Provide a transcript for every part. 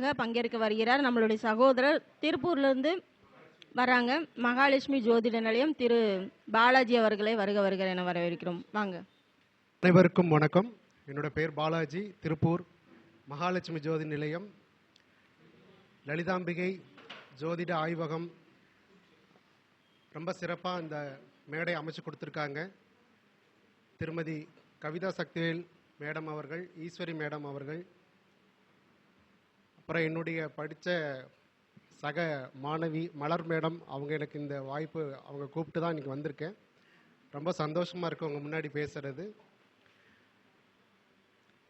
சிறப்பாக பங்கேற்க வருகிறார் நம்மளுடைய சகோதரர். திருப்பூர்லேருந்து வராங்க. மகாலட்சுமி ஜோதிட நிலையம் திரு பாலாஜி அவர்களை வருக வருகிற என வரவேற்கிறோம். வாங்க. அனைவருக்கும் வணக்கம். என்னோட பேர் பாலாஜி. திருப்பூர் மகாலட்சுமி ஜோதி நிலையம். லலிதாம்பிகை ஜோதிட ஆய்வகம். ரொம்ப சிறப்பாக இந்த மேடை அமைச்சு கொடுத்துருக்காங்க. திருமதி கவிதா சக்திவேல் மேடம் அவர்கள் ஈஸ்வரி மேடம் அவர்கள் அப்புறம் என்னுடைய படித்த சக மாணவி மலர் மேடம் அவங்க எனக்கு இந்த வாய்ப்பு அவங்க கூப்பிட்டு தான் இன்னைக்கு வந்திருக்கேன். ரொம்ப சந்தோஷமாக இருக்கு அவங்க முன்னாடி பேசுறது.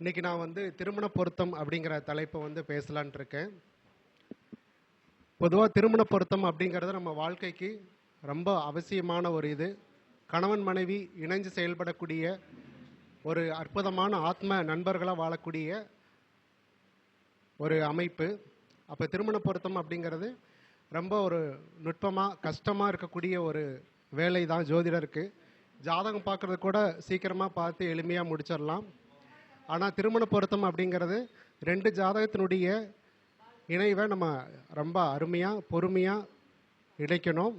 இன்னைக்கு நான் வந்து திருமண பொருத்தம் அப்படிங்கிற தலைப்பை வந்து பேசலான் இருக்கேன். பொதுவாக திருமண பொருத்தம் அப்படிங்கிறது நம்ம வாழ்க்கைக்கு ரொம்ப அவசியமான ஒரு இது. கணவன் மனைவி இணைஞ்சு செயல்படக்கூடிய ஒரு அற்புதமான ஆத்ம நண்பர்களாக வாழக்கூடிய ஒரு அமைப்பு. அப்போ திருமண பொருத்தம் அப்படிங்கிறது ரொம்ப ஒரு நுட்பமாக கஷ்டமாக இருக்கக்கூடிய ஒரு வேலை தான் ஜோதிடருக்கு. ஜாதகம் பார்க்குறது கூட சீக்கிரமாக பார்த்து எளிமையாக முடிச்சிடலாம். ஆனால் திருமண பொருத்தம் அப்படிங்கிறது ரெண்டு ஜாதகத்தினுடைய இணைவை நம்ம ரொம்ப அருமையாக பொறுமையாக இணைக்கணும்.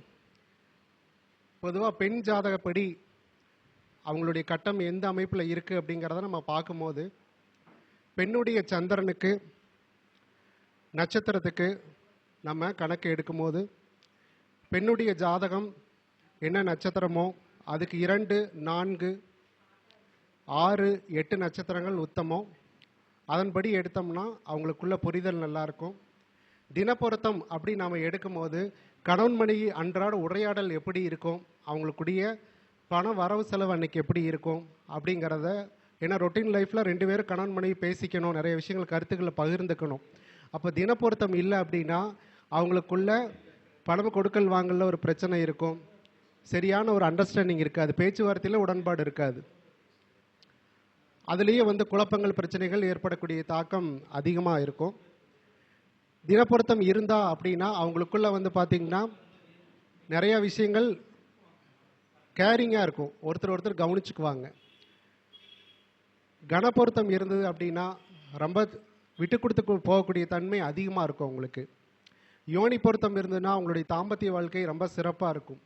பொதுவாக பெண் ஜாதகப்படி அவங்களுடைய கட்டம் எந்த அமைப்பில் இருக்குது அப்படிங்கிறத நம்ம பார்க்கும்போது பெண்ணுடைய சந்திரனுக்கு நட்சத்திரத்துக்கு நம்ம கணக்கு எடுக்கும்போது பெண்ணுடைய ஜாதகம் என்ன நட்சத்திரமோ அதுக்கு இரண்டு நான்கு ஆறு எட்டு நட்சத்திரங்கள் உத்தமம். அதன்படி எடுத்தோம்னா அவங்களுக்குள்ள புரிதல் நல்லாயிருக்கும். தினப்பொருத்தம் அப்படி நாம் எடுக்கும்போது கணவன் மனைவி அன்றாட உரையாடல் எப்படி இருக்கும் அவங்களுக்குடைய பண வரவு செலவு அன்னைக்கு எப்படி இருக்கும் அப்படிங்கிறத ஏன்னா ரொட்டீன் லைஃப்பில் ரெண்டு பேரும் கணவன் மனைவி பேசிக்கணும் நிறைய விஷயங்கள் கருத்துக்களை பகிர்ந்துக்கணும். அப்போ தினப்பொருத்தம் இல்லை அப்படின்னா அவங்களுக்குள்ள பணம் கொடுக்கல் வாங்கல ஒரு பிரச்சனை இருக்கும். சரியான ஒரு அண்டர்ஸ்டாண்டிங் இருக்காது. பேச்சுவார்த்தையில் உடன்பாடு இருக்காது. அதுலேயே வந்து குழப்பங்கள் பிரச்சனைகள் ஏற்படக்கூடிய தாக்கம் அதிகமாக இருக்கும். தினப்பொருத்தம் இருந்தா அப்படின்னா அவங்களுக்குள்ள வந்து பார்த்தீங்கன்னா நிறைய விஷயங்கள் கேரிங்காக இருக்கும். ஒருத்தர் ஒருத்தர் கவனிச்சுக்குவாங்க. கனப்பொருத்தம் இருந்தது அப்படின்னா ரொம்ப விட்டு கொடுத்து போகக்கூடிய தன்மை அதிகமாக இருக்கும் அவங்களுக்கு. யோனி பொருத்தம் இருந்ததுன்னா அவங்களுடைய தாம்பத்திய வாழ்க்கை ரொம்ப சிறப்பாக இருக்கும்.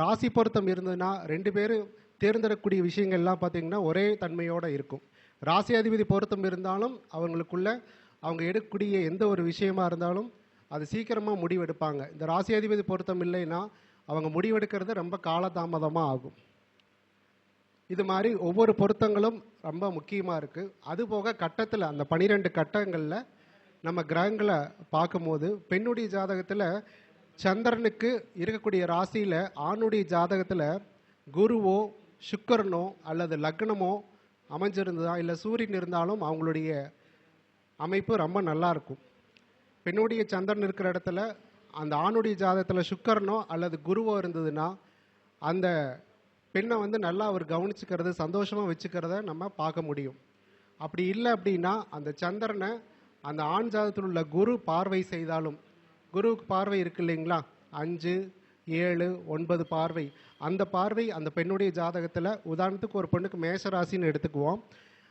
ராசி பொருத்தம் இருந்ததுன்னா ரெண்டு பேரும் தேர்ந்தெடுக்கக்கூடிய விஷயங்கள்லாம் பார்த்திங்கன்னா பார்த்தீங்கன்னா ஒரே தன்மையோடு இருக்கும். ராசி அதிபதி பொருத்தம் இருந்தாலும் அவங்களுக்குள்ள அவங்க எடுக்கக்கூடிய எந்த ஒரு விஷயமா இருந்தாலும் அது சீக்கிரமாக முடிவெடுப்பாங்க. இந்த ராசி அதிபதி பொருத்தம் இல்லைன்னா அவங்க முடிவெடுக்கிறது ரொம்ப காலதாமதமாக ஆகும். இது மாதிரி ஒவ்வொரு பொருத்தங்களும் ரொம்ப முக்கியமாக இருக்குது அதுபோக கட்டத்தில் அந்த பனிரெண்டு கட்டங்களில் நம்ம கிரகங்களை பார்க்கும்போது பெண்ணுடைய ஜாதகத்தில் சந்திரனுக்கு இருக்கக்கூடிய ராசியில் ஆணுடைய ஜாதகத்தில் குருவோ சுக்கரனோ அல்லது லக்னமோ அமைஞ்சிருந்ததா இல்லை சூரியன் இருந்தாலும் அவங்களுடைய அமைப்பு ரொம்ப நல்லா இருக்கும். பெண்ணுடைய சந்திரன் இருக்கிற இடத்துல அந்த ஆணுடைய ஜாதகத்தில் சுக்கரனோ அல்லது குருவோ இருந்ததுன்னா அந்த பெண்ணை வந்து நல்லா அவர் கவனிச்சுக்கிறது சந்தோஷமாக வச்சுக்கிறத நம்ம பார்க்க முடியும். அப்படி இல்லை அப்படின்னா அந்த சந்திரனை அந்த ஆண் ஜாதத்தில் உள்ள குரு பார்வை செய்தாலும் குருவுக்கு பார்வை இருக்கு இல்லைங்களா? அஞ்சு ஏழு ஒன்பது பார்வை. அந்த பார்வை அந்த பெண்ணுடைய ஜாதகத்தில் உதாரணத்துக்கு ஒரு பெண்ணுக்கு மேஷ ராசின்னு எடுத்துக்குவோம்.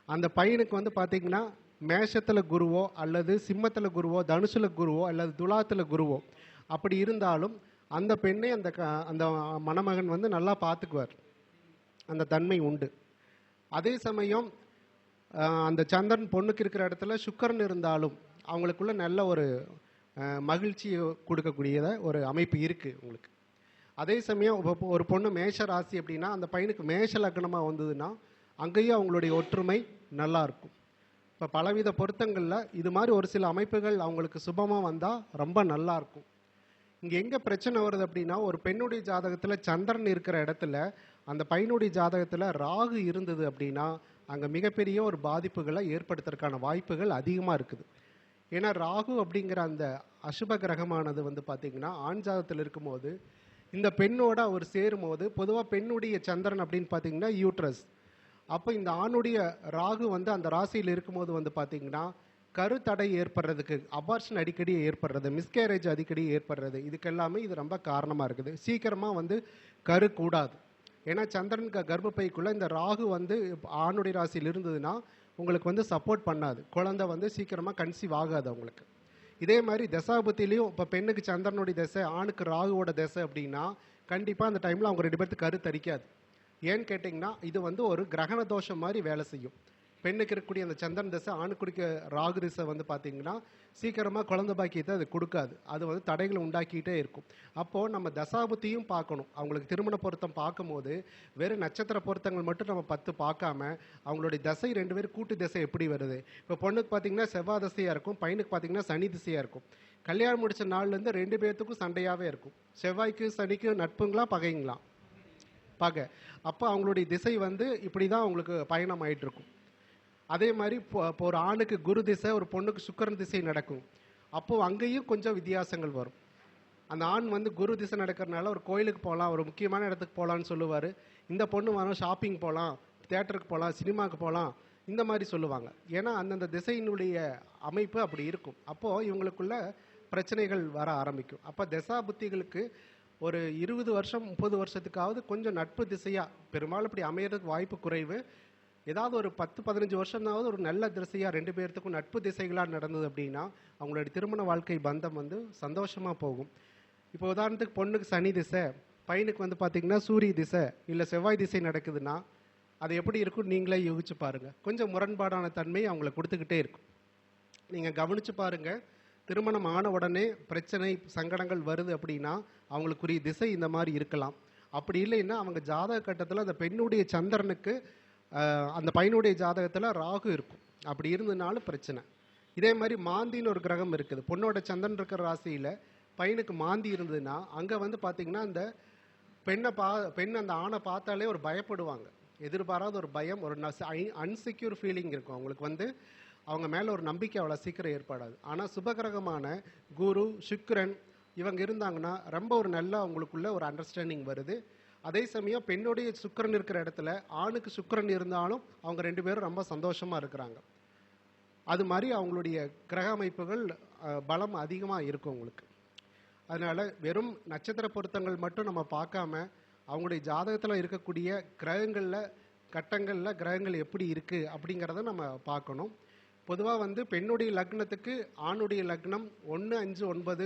அந்த பையனுக்கு வந்து பார்த்தீங்கன்னா மேஷத்தில் குருவோ அல்லது சிம்மத்தில் குருவோ தனுசுல குருவோ அல்லது துலாத்தில் குருவோ. அப்படி இருந்தாலும் அந்த பெண்ணை அந்த க- அந்த மணமகன் வந்து நல்லா பார்த்துக்குவார். அந்த தன்மை உண்டு. அதே சமயம் அந்த சந்திரன் பொண்ணுக்கு இருக்கிற இடத்துல சுக்கரன் இருந்தாலும் அவங்களுக்குள்ள நல்ல ஒரு மகிழ்ச்சி மகிழ்ச்சியை கொடுக்கக்கூடியத ஒரு அமைப்பு இருக்குது உங்களுக்கு. அதே சமயம் ஒரு பொண்ணு மேஷ ராசி அப்படின்னா அந்த பையனுக்கு மேஷ லக்னமாக வந்ததுன்னா அங்கேயும் அவங்களுடைய ஒற்றுமை நல்லா இருக்கும். இப்போ பலவித பொருத்தங்களில் இது மாதிரி ஒரு சில அமைப்புகள் அவங்களுக்கு சுபமாக வந்தால் ரொம்ப நல்லா இருக்கும். இங்கே எங்கே பிரச்சனை வருது அப்படின்னா ஒரு பெண்ணுடைய ஜாதகத்தில் சந்திரன் இருக்கிற இடத்துல அந்த பையனுடைய ஜாதகத்தில் ராகு இருந்தது அப்படின்னா அங்கே மிகப்பெரிய ஒரு பாதிப்புகளை ஏற்படுத்துறதுக்கான வாய்ப்புகள் அதிகமாக இருக்குது. ஏன்னா ராகு அப்படிங்கிற அந்த அசுப கிரகமானது வந்து பார்த்திங்கன்னா ஆண் ஜாதகத்தில் இருக்கும்போது இந்த பெண்ணோட அவர் சேரும்போது பொதுவாக பெண்ணுடைய சந்திரன் அப்படின்னு பார்த்தீங்கன்னா யூட்ரஸ். அப்போ இந்த ஆணுடைய ராகு வந்து அந்த ராசியில் இருக்கும்போது வந்து பார்த்திங்கன்னா கருத்தடை ஏற்படுறதுக்கு அபார்ஷன் அடிக்கடி ஏற்படுறது மிஸ்கேரேஜ் அடிக்கடி ஏற்படுறது இதுக்கெல்லாமே இது ரொம்ப காரணமாக இருக்குது. சீக்கிரமாக வந்து கரு கூடாது. ஏன்னா சந்திரன் கர்ப்பப்பைக்குள்ளே இந்த ராகு வந்து ஆணுடைய ராசியில் இருந்ததுன்னா உங்களுக்கு வந்து சப்போர்ட் பண்ணாது. குழந்தை வந்து சீக்கிரமாக கன்சீவ் ஆகாது அவங்களுக்கு. இதே மாதிரி தசாபத்திலையும் இப்போ பெண்ணுக்கு சந்திரனுடைய திசை ஆணுக்கு ராகுவோட திசை அப்படின்னா கண்டிப்பாக அந்த டைமில் அவங்க ரெண்டு பேர்த்துக்கு கருத்தரிக்காது ஏன்னு கேட்டிங்கன்னா இது வந்து ஒரு கிரகண தோஷம் மாதிரி வேலை செய்யும். பெண்ணுக்கு இருக்கக்கூடிய அந்த சந்திரன் தசை ஆணுக்குடிக்க ராகு திசை வந்து பார்த்தீங்கன்னா சீக்கிரமாக குழந்தை பாக்கியத்தை அது கொடுக்காது. அது வந்து தடைகளை உண்டாக்கிட்டே இருக்கும். அப்போது நம்ம தசாபுத்தியும் பார்க்கணும். அவங்களுக்கு திருமண பொருத்தம் பார்க்கும்போது வெறும் நட்சத்திர பொருத்தங்கள் மட்டும் நம்ம பத்து பார்க்காம அவங்களுடைய தசை ரெண்டு பேரும் கூட்டு திசை எப்படி வருது? இப்போ பொண்ணுக்கு பார்த்தீங்கன்னா செவ்வாய் திசையாக இருக்கும். பையனுக்கு பார்த்தீங்கன்னா சனி திசையாக இருக்கும். கல்யாணம் முடித்த நாள்லேருந்து ரெண்டு பேர்த்துக்கும் சண்டையாகவே இருக்கும். செவ்வாய்க்கு சனிக்கும் நட்புங்களா பகைங்களா? பகை. அப்போ அவங்களுடைய திசை வந்து இப்படி தான் அவங்களுக்கு பயணம் ஆகிட்டு இருக்கும் அதே மாதிரி இப்போ இப்போ ஒரு ஆணுக்கு குரு திசை ஒரு பொண்ணுக்கு சுக்கரன் திசை நடக்கும். அப்போது அங்கேயும் கொஞ்சம் வித்தியாசங்கள் வரும். அந்த ஆண் வந்து குரு திசை நடக்கிறனால ஒரு கோயிலுக்கு போகலாம் ஒரு முக்கியமான இடத்துக்கு போகலான்னு சொல்லுவார். இந்த பொண்ணு வரும் ஷாப்பிங் போகலாம் தேட்டருக்கு போகலாம் சினிமாவுக்கு போகலாம் இந்த மாதிரி சொல்லுவாங்க. ஏன்னா அந்தந்த திசையினுடைய அமைப்பு அப்படி இருக்கும். அப்போது இவங்களுக்குள்ள பிரச்சனைகள் வர ஆரம்பிக்கும். அப்போ தசா புத்திகளுக்கு ஒரு இருபது வருஷம் முப்பது வருஷத்துக்காவது கொஞ்சம் நட்பு திசையாக பெரும்பாலும் இப்படி அமையறதுக்கு வாய்ப்பு குறைவு. ஏதாவது ஒரு பத்து பதினஞ்சு வருஷம்னாவது ஒரு நல்ல திசையாக ரெண்டு பேர்த்துக்கும் நட்பு திசைகளாக நடந்தது அப்படின்னா அவங்களுடைய திருமண வாழ்க்கை பந்தம் வந்து சந்தோஷமாக போகும். இப்போ உதாரணத்துக்கு பொண்ணுக்கு சனி திசை பையனுக்கு வந்து பார்த்தீங்கன்னா சூரிய திசை இல்லை செவ்வாய் திசை நடக்குதுன்னா அது எப்படி இருக்கும் நீங்களே யோகிச்சு பாருங்கள் கொஞ்சம் முரண்பாடான தன்மை அவங்கள கொடுத்துக்கிட்டே இருக்கும். நீங்கள் கவனிச்சு பாருங்க திருமணம் ஆன உடனே பிரச்சனை சங்கடங்கள் வருது அப்படின்னா அவங்களுக்குரிய திசை இந்த மாதிரி இருக்கலாம். அப்படி இல்லைன்னா அவங்க ஜாதக கட்டத்தில் அந்த பெண்ணுடைய சந்திரனுக்கு அந்த பையனுடைய ஜாதகத்தில் ராகு இருக்கும். அப்படி இருந்ததுனாலும் பிரச்சனை. இதே மாதிரி மாந்தின்னு ஒரு கிரகம் இருக்குது. பொண்ணோட சந்திரன் இருக்கிற ராசியில் பையனுக்கு மாந்தி இருந்ததுன்னா அங்கே வந்து பார்த்தீங்கன்னா அந்த பெண்ணை பா பெண் அந்த ஆணை பார்த்தாலே ஒரு பயப்படுவாங்க. எதிர்பாராத ஒரு பயம் ஒரு அன்செக்யூர் ஃபீலிங் இருக்கும். அவங்களுக்கு வந்து அவங்க மேலே ஒரு நம்பிக்கை அவ்வளோ சீக்கிரம் ஏற்படாது. ஆனால் சுபகிரகமான குரு சுக்கிரன் இவங்க இருந்தாங்கன்னா ரொம்ப ஒரு நல்ல அவங்களுக்குள்ள ஒரு அண்டர்ஸ்டாண்டிங் வருது. அதே சமயம் பெண்ணுடைய சுக்கிரன் இருக்கிற இடத்துல ஆணுக்கு சுக்கரன் இருந்தாலும் அவங்க ரெண்டு பேரும் ரொம்ப சந்தோஷமா இருக்கிறாங்க. அது மாதிரி அவங்களுடைய கிரக அமைப்புகள் பலம் அதிகமாக இருக்கும் உங்களுக்கு அதனால வெறும் நட்சத்திர பொருத்தங்கள் மட்டும் நம்ம பார்க்காம அவங்களுடைய ஜாதகத்தில் இருக்கக்கூடிய கிரகங்களில் கட்டங்களில் கிரகங்கள் எப்படி இருக்குது அப்படிங்கிறத நம்ம பார்க்கணும். பொதுவாக வந்து பெண்ணுடைய லக்னத்துக்கு ஆணுடைய லக்னம் ஒன்று அஞ்சு ஒன்பது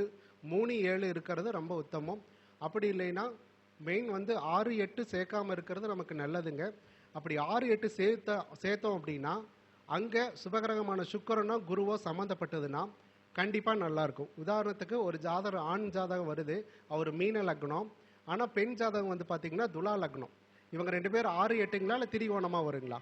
மூணு ஏழு இருக்கிறது ரொம்ப உத்தமம். அப்படி இல்லைன்னா மெயின் வந்து ஆறு எட்டு சேர்க்காமல் இருக்கிறது நமக்கு நல்லதுங்க. அப்படி ஆறு எட்டு சேர்த்த சேர்த்தோம் அப்படின்னா அங்கே சுபகரகமான சுக்கரனோ குருவோ சம்மந்தப்பட்டதுன்னா கண்டிப்பாக நல்லாயிருக்கும். உதாரணத்துக்கு ஒரு ஜாதகம் ஆண் ஜாதகம் வருது அவர் மீன லக்னம். ஆனால் பெண் ஜாதகம் வந்து பார்த்தீங்கன்னா துலா லக்னம். இவங்க ரெண்டு பேரும் ஆறு எட்டுங்களா இல்லை திரிகோணமாக வருங்களா?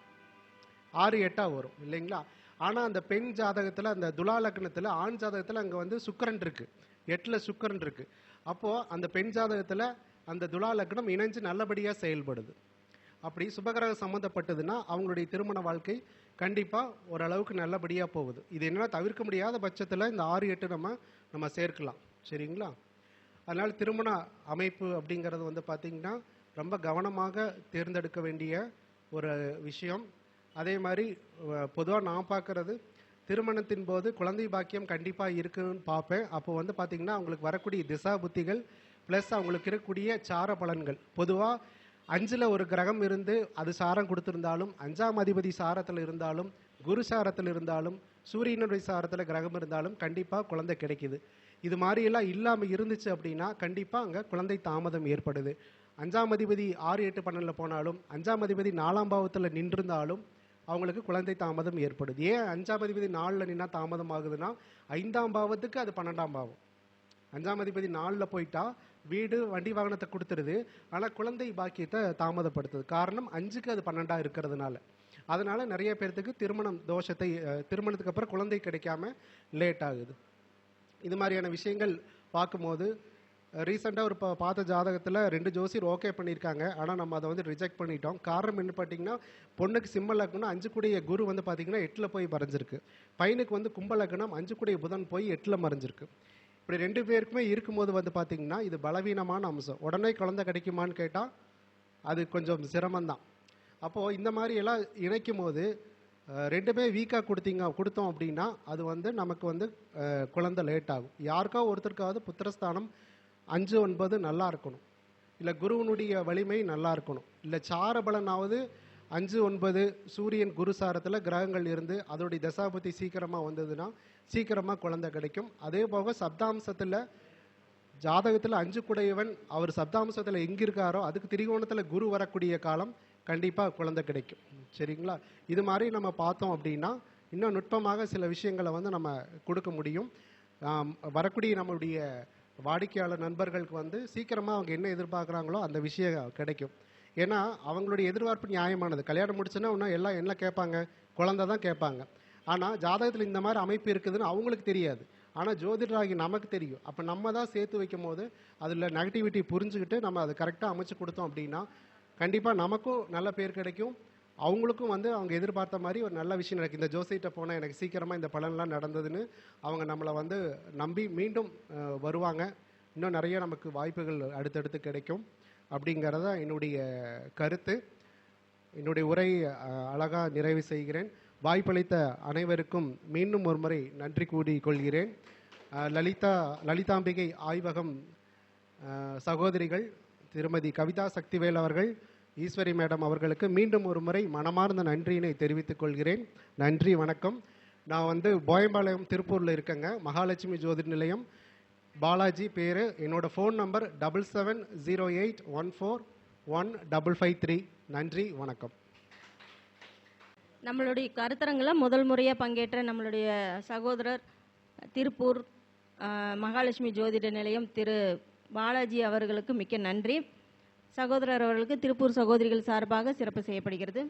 ஆறு எட்டாக வரும் இல்லைங்களா? ஆனால் அந்த பெண் ஜாதகத்தில் அந்த துலா லக்னத்தில் ஆண் ஜாதகத்தில் அங்கே வந்து சுக்கரன் இருக்குது எட்டில் சுக்கரன் இருக்குது அப்போது அந்த பெண் ஜாதகத்தில் அந்த துலா லக்னம் இணைஞ்சு நல்லபடியாக செயல்படுது. அப்படி சுபகிரகம் சம்மந்தப்பட்டதுன்னா அவங்களுடைய திருமண வாழ்க்கை கண்டிப்பாக ஓரளவுக்கு நல்லபடியாக போகுது. இது என்னென்னா தவிர்க்க முடியாத பட்சத்தில் இந்த ஆறு எட்டு நம்ம நம்ம சேர்க்கலாம். சரிங்களா? அதனால் திருமண அமைப்பு அப்படிங்கிறது வந்து பார்த்திங்கன்னா ரொம்ப கவனமாக தேர்ந்தெடுக்க வேண்டிய ஒரு விஷயம். அதே மாதிரி பொதுவாக நான் பார்க்குறது திருமணத்தின் போது குழந்தை பாக்கியம் கண்டிப்பாக இருக்குன்னு பார்ப்பேன் அப்போ வந்து பார்த்திங்கன்னா அவங்களுக்கு வரக்கூடிய திசா புத்திகள் ப்ளஸ் அவங்களுக்கு இருக்கக்கூடிய சார பலன்கள். பொதுவாக அஞ்சில் ஒரு கிரகம் இருந்து அது சாரம் கொடுத்துருந்தாலும் அஞ்சாம் அதிபதி சாரத்தில் இருந்தாலும் குரு சாரத்தில் இருந்தாலும் சூரியனுடைய சாரத்தில் கிரகம் இருந்தாலும் கண்டிப்பாக குழந்தை கிடைக்குது. இது மாதிரியெல்லாம் இல்லாமல் இருந்துச்சு அப்படின்னா கண்டிப்பாக அங்கே குழந்தை தாமதம் ஏற்படுது. அஞ்சாம் அதிபதி ஆறு எட்டு பன்னெண்டில் போனாலும் அஞ்சாம் அதிபதி நாலாம் பாவத்தில் நின்றிருந்தாலும் அவங்களுக்கு குழந்தை தாமதம் ஏற்படுது. ஏன் அஞ்சாம் அதிபதி நாலில் நின்னா தாமதம் ஆகுதுன்னா ஐந்தாம் பாவத்துக்கு அது பன்னெண்டாம் பாவம். அஞ்சாம் அதிபதி நாலில் போயிட்டா வீடு வண்டி வாகனத்தை கொடுத்துருது ஆனால் குழந்தை பாக்கியத்தை தாமதப்படுத்துது. காரணம் அஞ்சுக்கு அது பன்னெண்டாக இருக்கிறதுனால. அதனால நிறைய பேர்த்துக்கு திருமணம் தோஷத்தை திருமணத்துக்கு அப்புறம் குழந்தை கிடைக்காம லேட் ஆகுது. இது மாதிரியான விஷயங்கள் பார்க்கும்போது ரீசெண்டாக ஒரு பா- பார்த்த ஜாதகத்தில் ரெண்டு ஜோசியர் ஓகே பண்ணியிருக்காங்க. ஆனால் நம்ம அதை வந்து ரிஜெக்ட் பண்ணிட்டோம். காரணம் என்ன பார்த்தீங்கன்னா பொண்ணுக்கு சிம்ம லக்னம் அஞ்சு கூடிய குரு வந்து பார்த்தீங்கன்னா எட்டில் போய் மறைஞ்சிருக்கு. பையனுக்கு வந்து கும்ப லக்னம் அஞ்சு கூடிய புதன் போய் எட்டில் மறைஞ்சிருக்கு. இப்படி ரெண்டு பேருக்குமே இருக்கும்போது வந்து பார்த்திங்கன்னா இது பலவீனமான அம்சம். உடனே குழந்தை கிடைக்குமான்னு கேட்டால் அது கொஞ்சம் சிரமந்தான் அப்போது இந்த மாதிரி எல்லாம் இணைக்கும் போது ரெண்டுமே வீக்காக கொடுத்தீங்க கொடுத்தோம் அப்படின்னா அது வந்து நமக்கு வந்து குழந்த குழந்தை லேட் ஆகும். யாருக்கா ஒருத்தருக்காவது புத்திரஸ்தானம் அஞ்சு ஒன்பது நல்லா இருக்கணும். இல்லை குருவனுடைய வலிமை நல்லா இருக்கணும். இல்லை சாரபலனாவது அஞ்சு ஒன்பது சூரியன் குருசாரத்தில் கிரகங்கள் இருந்து அதோடைய தசாபதி சீக்கிரமாக வந்ததுன்னா சீக்கிரமாக குழந்தை கிடைக்கும். அதே போக சப்தாம்சத்தில் ஜாதகத்தில் அஞ்சு குடையவன் அவர் சப்தாம்சத்தில் எங்கே இருக்காரோ அதுக்கு திரிகோணத்தில் குரு வரக்கூடிய காலம் கண்டிப்பாக குழந்தை கிடைக்கும். சரிங்களா? இது மாதிரி நம்ம பார்த்தோம் அப்படின்னா இன்னும் நுட்பமாக சில விஷயங்களை வந்து நம்ம கொடுக்க முடியும். வரக்கூடிய நம்மளுடைய வாடிக்கையாளர் நண்பர்களுக்கு வந்து சீக்கிரமாக அவங்க என்ன எதிர்பார்க்குறாங்களோ அந்த விஷயம் கிடைக்கும். ஏன்னா அவங்களுடைய எதிர்பார்ப்பு நியாயமானது. கல்யாணம் முடிச்சுன்னா இன்னும் எல்லாம் என்ன கேட்பாங்க? குழந்த தான் கேட்பாங்க. ஆனால் ஜாதகத்தில் இந்த மாதிரி அமைப்பு இருக்குதுன்னு அவங்களுக்கு தெரியாது. ஆனால் ஜோதிடராகி நமக்கு தெரியும். அப்போ நம்ம தான் சேர்த்து வைக்கும் போது அதில் நெகட்டிவிட்டி புரிஞ்சுக்கிட்டு நம்ம அதை கரெக்டாக அமைச்சு கொடுத்தோம் அப்படின்னா கண்டிப்பாக நமக்கும் நல்ல பேர் கிடைக்கும். அவங்களுக்கும் வந்து அவங்க எதிர்பார்த்த மாதிரி ஒரு நல்ல விஷயம் நடக்கும். இந்த ஜோசிகிட்ட போனால் எனக்கு சீக்கிரமாக இந்த பலன்லாம் நடந்ததுன்னு அவங்க நம்மளை வந்து நம்பி மீண்டும் வருவாங்க. இன்னும் நிறைய நமக்கு வாய்ப்புகள் அடுத்தடுத்து கிடைக்கும். அப்படிங்கிறதா என்னுடைய கருத்து. என்னுடைய உரை அழகாக நிறைவு செய்கிறேன். வாய்ப்பளித்த அனைவருக்கும் மீண்டும் ஒரு முறை நன்றி கூறி கொள்கிறேன். லலிதா லலிதாம்பிகை ஆய்வகம் சகோதரிகள் திருமதி கவிதா சக்திவேல் அவர்கள் ஈஸ்வரி மேடம் அவர்களுக்கு மீண்டும் ஒரு முறை மனமார்ந்த நன்றியினை தெரிவித்துக் கொள்கிறேன். நன்றி வணக்கம். நான் வந்து போயம்பாளையம் திருப்பூரில் இருக்கேங்க. மகாலட்சுமி ஜோதி நிலையம் பாலாஜி பேர். என்னோட phone number double seven zero eight one four one double five three நன்றி வணக்கம். நம்மளுடைய கருத்தரங்கில் முதல் முறையாக பங்கேற்ற நம்மளுடைய சகோதரர் திருப்பூர் மகாலட்சுமி ஜோதிட நிலையம் திரு பாலாஜி அவர்களுக்கு மிக்க நன்றி. சகோதரர் அவர்களுக்கு திருப்பூர் சகோதரிகள் சார்பாக சிறப்பு செய்யப்படுகிறது.